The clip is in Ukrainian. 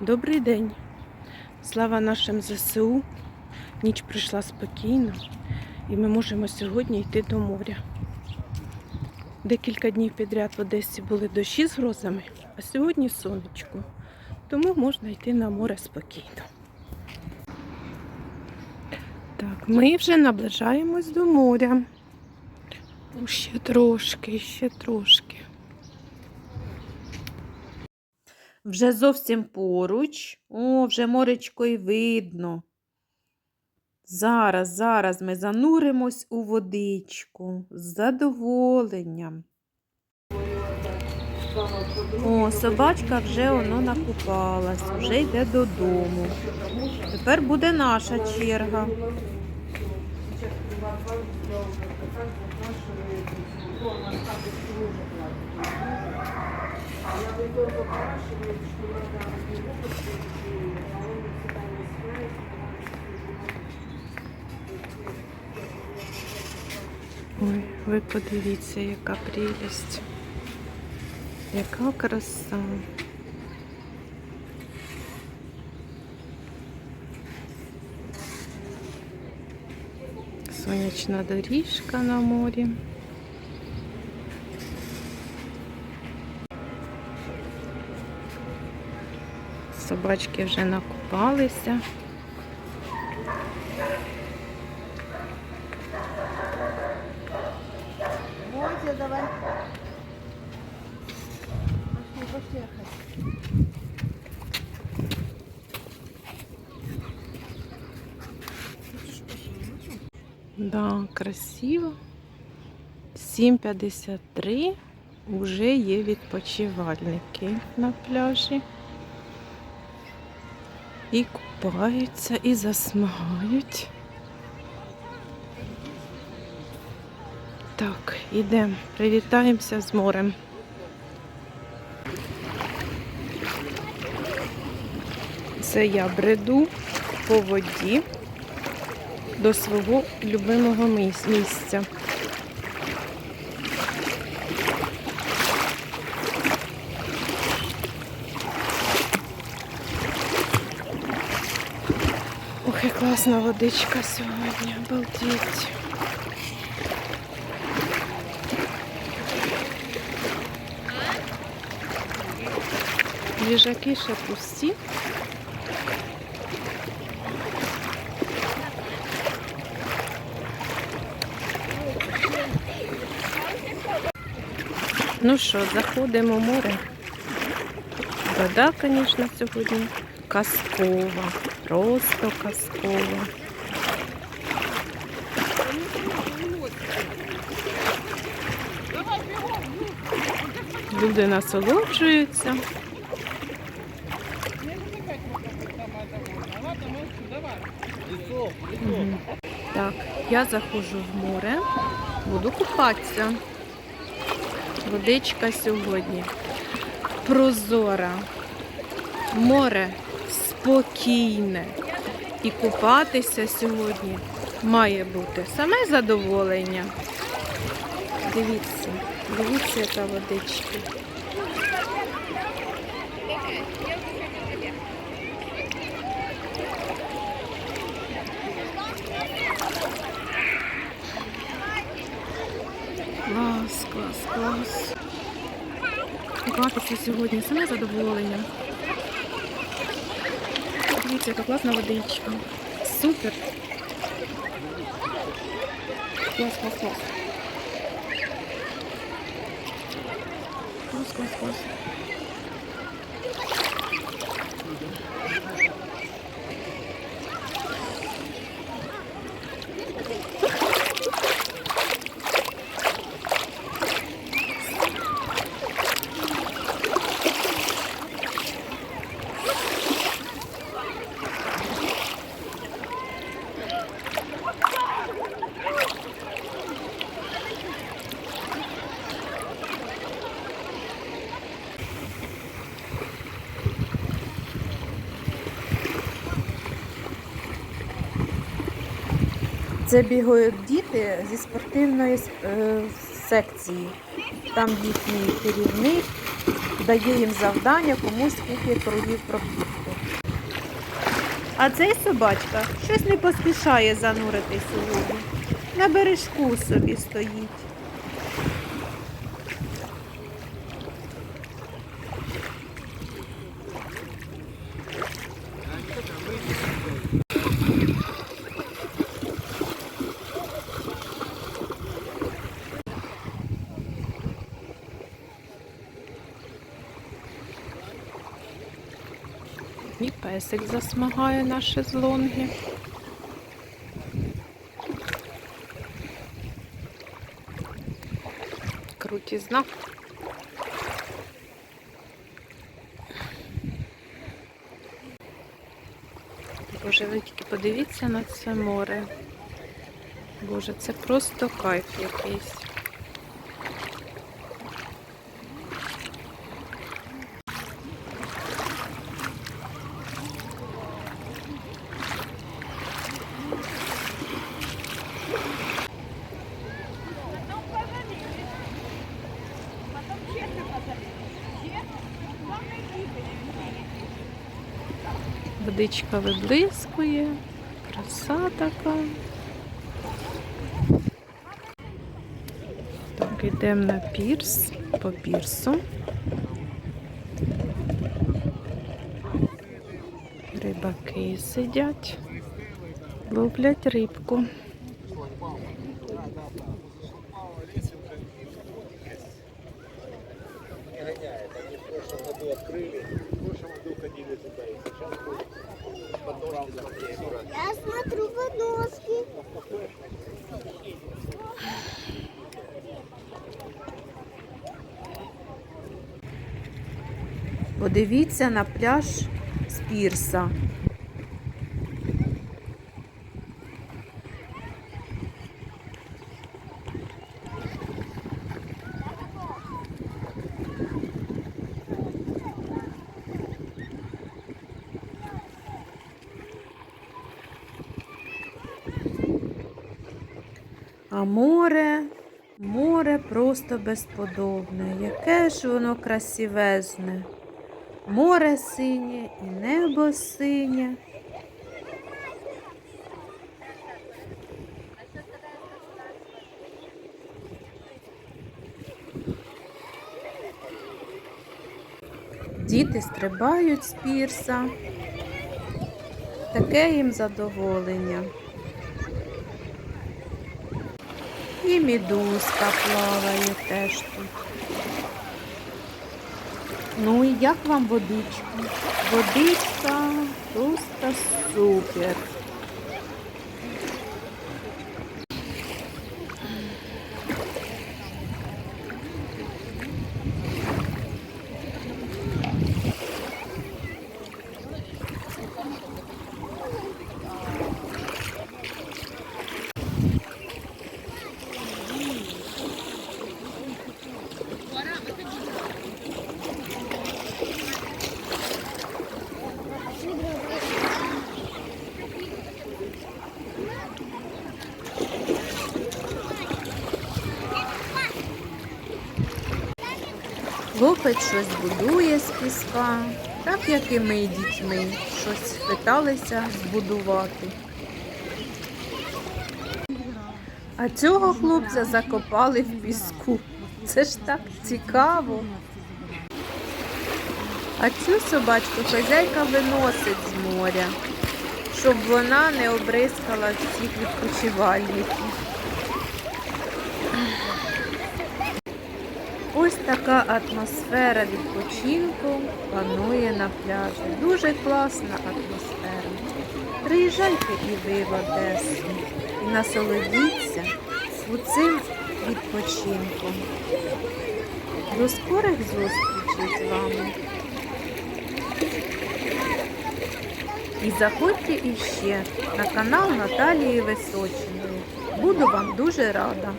Добрий день. Слава нашим ЗСУ. Ніч прийшла спокійно, і ми можемо сьогодні йти до моря. Декілька днів підряд в Одесі були дощі з грозами, а сьогодні сонечко. Тому можна йти на море спокійно. Так, ми вже наближаємось до моря. Ще трошки, ще трошки. Вже зовсім поруч. О, вже моречко й видно. Зараз, зараз ми зануримось у водичку з задоволенням. О, собачка вже воно накупалась, вже йде додому. Тепер буде наша черга. Ой, ви подивіться, яка прелість. Яка краса. Сонячна доріжка на морі. Собачки вже накупалися. Да, красиво. 7.53. Уже є відпочивальники на пляжі. І купаються, і засмагають. Так, ідемо, привітаємося з морем. Це я бреду по воді до свого любимого місця. Ох, і класна водичка сьогодні, обалдеть. Ліжаки ще пусті. Ну що, заходимо в море. Вода, звісно, сьогодні казкова. Просто казкова. Люди насолоджуються. Так, я заходжу в море, буду купатися. Водичка сьогодні прозора, море спокійне. І купатися сьогодні має бути саме задоволення. Дивіться, дивіться, яка водичка. Клас, клас, клас. Купатися сьогодні саме задоволення. Дивіться, яка класна водичка. Супер. Клас, клас, клас. Клас, клас, клас. Це бігають діти зі спортивної е, секції. Там їхній керівник дає їм завдання комусь скільки кругів пробігти. А цей собачка щось не поспішає зануритись у воду. На бережку собі стоїть. І песик засмагає на шезлонги. Крутізна. Боже, ви тільки подивіться на це море. Боже, це просто кайф якийсь. Водичка виблискує, краса така. Так, йдемо на пірс, по пірсу. Рибаки сидять, ловлять рибку. Подивіться на пляж з пірса. А море, море просто безподобне. Яке ж воно красивезне. Море синє і небо синє. Діти стрибають з пірса. Таке їм задоволення. І мідузка плаває теж тут. Ну і як вам водичка? Водичка просто супер. Хлопець щось будує з піска, так як і ми дітьми щось питалися збудувати. А цього хлопця закопали в піску. Це ж так цікаво. А цю собачку хазяйка виносить з моря, щоб вона не обрискала всіх відпочивальників. Ось така атмосфера відпочинку панує на пляжі. Дуже класна атмосфера. Приїжджайте і ви в Одесу і насолодіться цим відпочинком. До скорих зустрічей з вами. І заходьте іще на канал Наталії Височиної. Буду вам дуже рада.